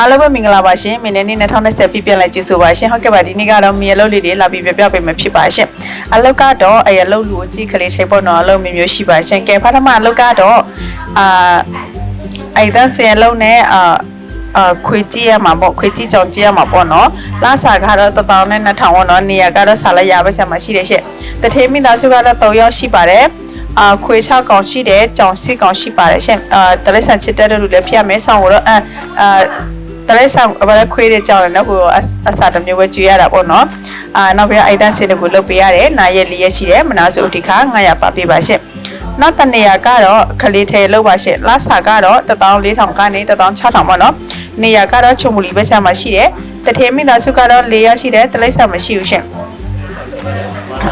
အားလုံးပဲမင်္ဂလာပါရှင်မင်းနဲ့နေ့2020ပြည့်ပြန်လိုက်ကြည့်ဆိုပါရှင်ဟုတ်ကဲ့ပါဒီနေ့ကတော့မြေအလုပ်လေးတွေလာပြီးပြပြပေးမှာဖြစ်ပါရှင်အလုပ်ကတော့အရအလုပ်လူအကြီးကလေးထိပ်ပေါ်တော့အလုပ်မျိုးမျိုးရှိပါရှင်ကဲပထမအလုပ်ကတော့အာအဲ့ဒါစင်အလုပ်နဲ့အာအာခွေကြည့်ရမှာပေါ့ခွေကြည့်ကြောင်ကြည့်ရမှာပေါ့နော်လာစာကတော့တထောင်နဲ့2000ပေါ့နော်နေရာကတော့စာလိုက်ရပါဆက်မှာရှိတယ်ရှင့်တထေးမိသားစုကတော့3ယောက်ရှိပါတယ်အာခွေ6កောင်ရှိတယ်ကြောင်6កောင်ရှိပါတယ်ရှင့်အာတလက်ဆန်ချစ်တဲ့လူလည်းဖြစ်ရမယ်ဆောင်းတော့အာအာ တလက်ဆန်ဘာလဲခွေးတဲ့ကြောင်လည်းနော်ဟိုအစာတစ်မျိုးပဲကျွေးရတာပေါ့နော်အာနောက်ပြီးတော့အိုက်တန်စင်တွေကိုလုပ်ပေးရတယ်နာရက်လေးရက်ရှိတယ်မနာစုဒီခါ900ပါပေးပါရှင့်နောက်တနေရာကတော့ခလေးထဲလောက်ပါရှင့်လာစာကတော့14000ကနေ16000ပေါ့နော်နေရာကတော့ချုံမူလီဘက်ဆန်မှာရှိတယ်တထေးမိသားစုကတော့4ရက်ရှိတယ်တလိပ်ဆန်မရှိဘူးရှင့်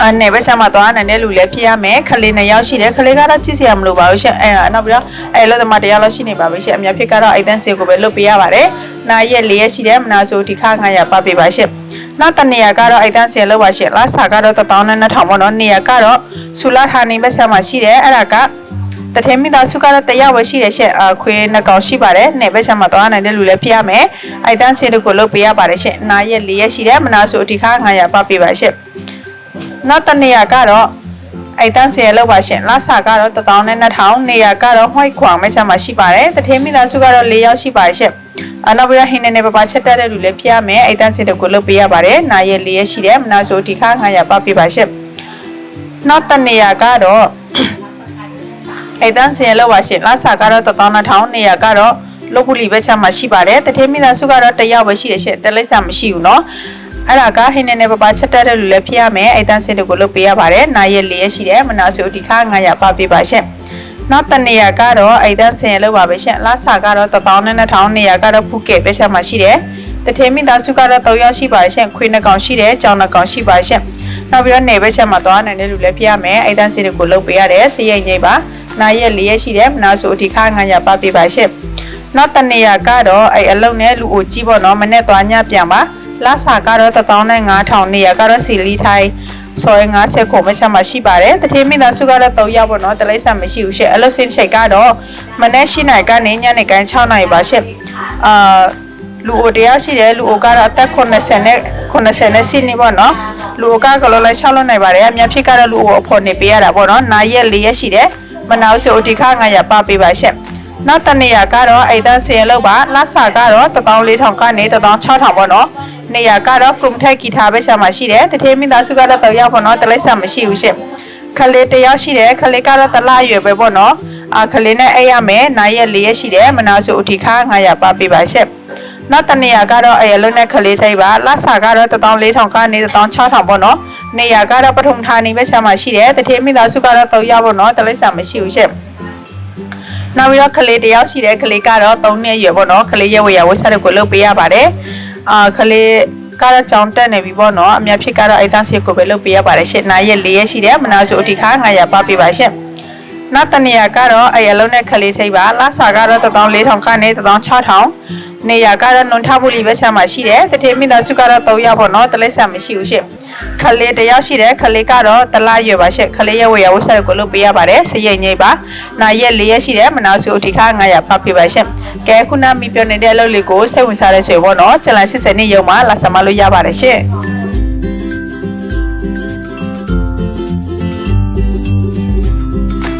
အနေပဲဆက်မှာသွားနိုင်တဲ့လူလည်းဖြစ်ရမယ်ခလေးနှစ်ယောက်ရှိတယ်ခလေးကတော့ကြည့်စရာမလိုပါဘူးရှင်အဲနောက်ပြီးတော့အဲလို့သမားတရားလောက်ရှိနေပါပြီရှင်အများဖြစ်ကတော့အိုက်တန်စီကိုပဲလုပ်ပေးရပါတယ်နာရက်လေးရက်ရှိတယ်မနာဆိုဒီခါ900ပါပေးပါရှင်နောက်တနေရာကတော့အိုက်တန်စီလောက်ပါရှင်လာစာကတော့1000နဲ့2000ပေါ့နော်နေရာကတော့ဆူလာထာနေပဲဆက်မှာရှိတယ်အဲ့ဒါကတထဲမိသားစုကတော့တရားဝယ်ရှိတယ်ရှင့်အခွေးနှစ်ကောင်ရှိပါတယ်နေဘက်ဆက်မှာသွားနိုင်တဲ့လူလည်းဖြစ်ရမယ်အိုက်တန်စီတို့ကိုလုပ်ပေးရပါတယ်ရှင့်နာရက်လေးရက်ရှိတယ်မနာဆိုဒီခါ900ပါပေးပါရှင့် နောက်တနေရာကတော့အိုက်တန်းစီရလောက်ပါရှင်လာစာကတော့1000နဲ့2000နေရာကတော့ဟွိုက်ခွာမဲချမှာရှိပါတယ်တထေးမိသားစုကတော့၄ယောက်ရှိပါရှင်အနောက်ပြီးတော့ဟင်းနေနေပပချက်တက်တဲ့လူလည်းဖျားမယ်အိုက်တန်းစီတကိုလုပ်ပေးရပါတယ်နာရက်၄ရက်ရှိတယ်မနာဆိုဒီခါ900ပပေးပါရှင်နောက်တနေရာကတော့အိုက်တန်းစီရလောက်ပါရှင်လာစာကတော့1000 2000နေရာကတော့လုတ်ပူလီပဲချမှာရှိပါတယ်တထေးမိသားစုကတော့တယောက်ပဲရှိတယ်ရှင်တလိပ်စာမရှိဘူးเนาะ အဲ့ဒါကဟင်းနေနေပပချက်တက်တဲ့လူလည်းဖြစ်ရမယ်အဲ့တန်းစင်တွေကိုလုပ်ပေးရပါတယ်နာရက်လေးရက်ရှိတယ်မနာဆိုဒီခါ900ပါပေးပါရှင့်နောက်တနေရာကတော့အဲ့တန်းစင်လောက်ပါပဲရှင့်လာစာကတော့1000နဲ့2000နေရာကတော့ဖုကဲပဲချက်မှာရှိတယ်တထေမိသားစုကတော့3ယောက်ရှိပါရှင့်ခွေးနှစ်ကောင်ရှိတယ်ကြောင်နှစ်ကောင်ရှိပါရှင့်နောက်ပြီးတော့နေပဲချက်မှာသွားနိုင်တဲ့လူလည်းဖြစ်ရမယ်အဲ့တန်းစင်တွေကိုလုပ်ပေးရတယ်စရိတ်ငိမ့်ပါနာရက်လေးရက်ရှိတယ်မနာဆိုဒီခါ900ပါပေးပါရှင့်နောက်တနေရာကတော့အဲ့အလုံးနဲ့လူအိုကြီးပေါ့နော်မနဲ့သွားညပြန်ပါ လာစာကတော့15000နေရကတော့စီလီထိုင်းစော်50ခုမချမှာရှိပါတယ်တတိမိသားစုကတော့3ရောက်ပေါ့နော်တလိမ့်ဆန်မရှိဘူးရှင့်အလုပ်စင်းချိန်ကတော့မနေ့ရှိနိုင်ကနေညနေကန်6နိုင်ပါရှင့်အာလူအိုတရားရှိတယ်လူအိုကတော့အသက်80နဲ့80နဲ့စီနေပေါ့နော်လူအိုကကလောလိုက်6လွတ်နိုင်ပါတယ်အများဖြစ်ကတော့လူအိုအဖို့နေပေးရတာပေါ့နော်နာရက်4ရက်ရှိတယ်မနာဆိုဒီခါ900ပပေးပါရှင့်နောက်တနေရာကတော့အိတ်သားစင်လောက်ပါလဆာကတော့14000ကနေ16000ပေါ့နော် နေရာကတော့ from ထက်ကီထားပဲရှာမှာရှိတယ်တထေးမိသားစုကတော့တော့ရောက်ပေါ့နော်တလိပ်ဆာမရှိဘူးရှင့်ခလေးတယောက်ရှိတယ်ခလေးကတော့တလားရွယ်ပဲပေါ့နော်အာခလေးနဲ့အိပ်ရမယ်နိုင်ရက်လေးရက်ရှိတယ်မနာဆိုအထီခါ900ပါပေးပါရှင့်နောက်တနေရာကတော့အရလုံးနဲ့ခလေးထိပ်ပါလဆာကတော့14000ကနေ16000ပေါ့နော်နေရာကတော့ပထမဌာနီပဲရှာမှာရှိတယ်တထေးမိသားစုကတော့တော့ရောက်ပေါ့နော်တလိပ်ဆာမရှိဘူးရှင့်နောက်ပြီးတော့ခလေးတယောက်ရှိတယ်ခလေးကတော့3နှစ်ရွယ်ပေါ့နော်ခလေးရဲ့ဝေယဝတ်ဆက်တွေကိုလုပ်ပေးရပါတယ် အာခလေးကတော့ကြောင်တက်နေပြီပေါ့နော်အများဖြစ်ကတော့အိတ်သားစီကိုပဲလုပ်ပေးရပါတယ်ရှင့်နားရက်၄ရက်ရှိတယ်မနာဆိုအထိခါ900ပါပေးပါရှင့်နောက်တနေရာကတော့အရလုံးနဲ့ခလေးချိတ်ပါလာစာကတော့14000ကနေ16000 နေရာကတော့နွန်ထပူလီပဲချမ်းမှာရှိတယ်တထေမိသားစုကတော့3ယောက်ပေါ့နော်တလိပ်ဆန်မရှိဘူးရှင့်ခလေးတယောက်ရှိတယ်ခလေးကတော့တလားရွယ်ပါရှင့်ခလေးရဲ့ဝေယဝတ်ဆက်ကိုလုပ်ပေးရပါတယ်စရိတ်ငိမ့်ပါနာရက်၄ရက်ရှိတယ်မနာစုအထိခါ900ပါပေးပါရှင့်ကဲခုနမိပြောနေတဲ့အလုပ်လေးကိုစိတ်ဝင်စားတဲ့ဆွေပေါ့နော်ကျန်လာ80နှစ်ရုံမှာလာဆမလို့ရပါတယ်ရှင့်